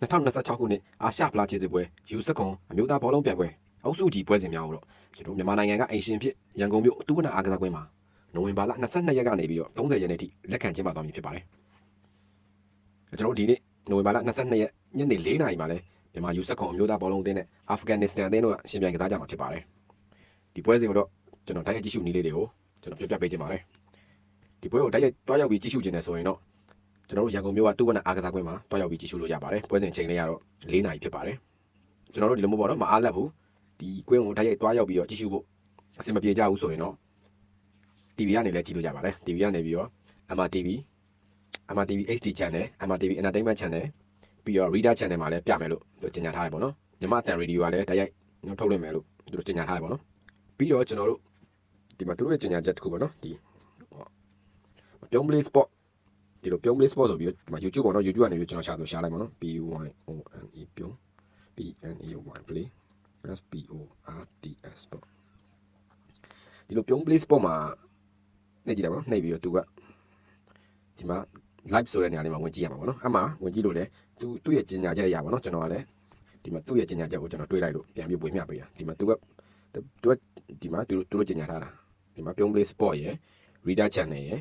2026ခုနှစ်အာရှဖလားခြေစစ်ပွဲယူစကွန်အမျိုးသားဘောလုံးပြိုင်ပွဲအုပ်စုကြီးပွဲစဉ်များကိုတော့ကျွန်တော်မြန်မာနိုင်ငံကအိမ်ရှင်ဖြစ်ရန်ကုန်မြို့တူဝနအားကစားကွင်းမှာနိုဝင်ဘာလ22ရက်ကနေပြီးတော့30ရက်နေ့ထိလက်ခံကျင်းပသွားမည်ဖြစ်ပါတယ်ကျွန်တော်တို့ဒီနေ့နိုဝင်ဘာလ22ရက်ညနေ4နာရီမှာလဲမြန်မာယူစကွန်အမျိုးသားဘောလုံးအသင်းနဲ့အာဖဂန်နစ္စတန်အသင်းတို့ကရှင်ပြိုင်ကစားကြမှာဖြစ်ပါတယ်ဒီပွဲစဉ်ကိုတော့ကျွန်တော်တိုက်ရိုက်ကြည့်ရှုနည်းလေးတွေကိုကျွန်တော်ပြပြပေးခြင်းပါတယ်ဒီပွဲကိုတိုက်ရိုက်တွားရောက်ပြီးကြည့်ရှုခြင်းနဲ့ဆိုရင်တော့ ကျွန်တော်တို့ရန်ကုန်မြို့ကတူဝနအားကစားကွင်းမှာတွားရောက်ပြီးကြည့်ရှုလို့ရပါတယ်ပွဲစဉ်ချိန်လေးကတော့၄နာရီဖြစ်ပါတယ်ကျွန်တော်တို့ဒီလိုမျိုးပေါ့နော်မအားလက်ဘူးဒီကွင်းကိုတိုက်ရိုက်တွားရောက်ပြီးတော့ကြည့်ရှုဖို့အဆင်မပြေကြဘူးဆိုရင်တော့ TV ကနေလည်းကြည့်လို့ရပါတယ် TV ကနေပြီးတော့ MRTV MRTV HD Channel MRTV Entertainment Channel ပြီးတော့ Reader Channel မှာလည်းပြမယ်လို့သူကြေညာထားတယ်ပေါ့နော်မြန်မာအတန်ရေဒီယိုကလည်းတိုက်ရိုက်ထုတ်လွှင့်မယ်လို့သူတို့ကြေညာထားတယ်ပေါ့နော်ပြီးတော့ကျွန်တော်တို့ဒီမှာသူတို့ရဲ့ကြေညာချက်တစ်ခုပေါ့နော်ဒီပြုံးပလေး sport ဒီလိုပြုံး play sport ဆိုပြီးတော့ဒီမှာ YouTube ပေါ့နော် YouTube ကနေပြီးကျွန်တော်ရှာဆိုရှာလိုက်ပါနော် P Y O N E ပြုံး P N E O Y play S P O R T S sport ဒီလိုပြုံး play sport မှာနေကြည့်တယ်ပေါ့နော်နှိပ်ပြီးတော့သူကဒီမှာ live ဆိုတဲ့နေရာလေးမှာဝင်ကြည့်ရမှာပေါ့နော်အမှဝင်ကြည့်လို့လေသူသူ့ရဲ့ကြီးညာချက်ရပါတော့ကျွန်တော်ကလည်းဒီမှာသူ့ရဲ့ကြီးညာချက်ကိုကျွန်တော်တွေးလိုက်လို့ပြန်ပြီးပွေမျှပေးတာဒီမှာသူကသူကဒီမှာသူတို့သူတို့ကြီးညာထားတာဒီမှာပြုံး play sport ရယ် reader channel ရယ်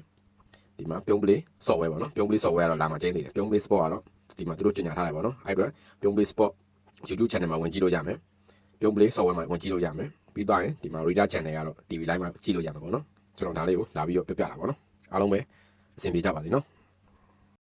ဒီမှာပြုံးပလေး software ပေါ့နော်ပြုံးပလေး software ကတော့လာမှာကျင်းနေတယ်ပြုံးပလေး sport ကတော့ဒီမှာသူတို့ကြီးညာထားတယ်ပေါ့နော်အဲ့အတွက်ပြုံးပလေး sport YouTube channel မှာဝင်ကြည့်လို့ရမယ်ပြုံးပလေး software မှာဝင်ကြည့်လို့ရမယ်ပြီးတော့ရင်ဒီမှာ reader channel ကတော့ TV live မှာကြည့်လို့ရမှာပေါ့နော်ကျွန်တော်ဒါလေးကိုလာပြီးတော့ပြပြတာပေါ့နော်အားလုံးပဲအဆင်ပြေကြပါစေနော်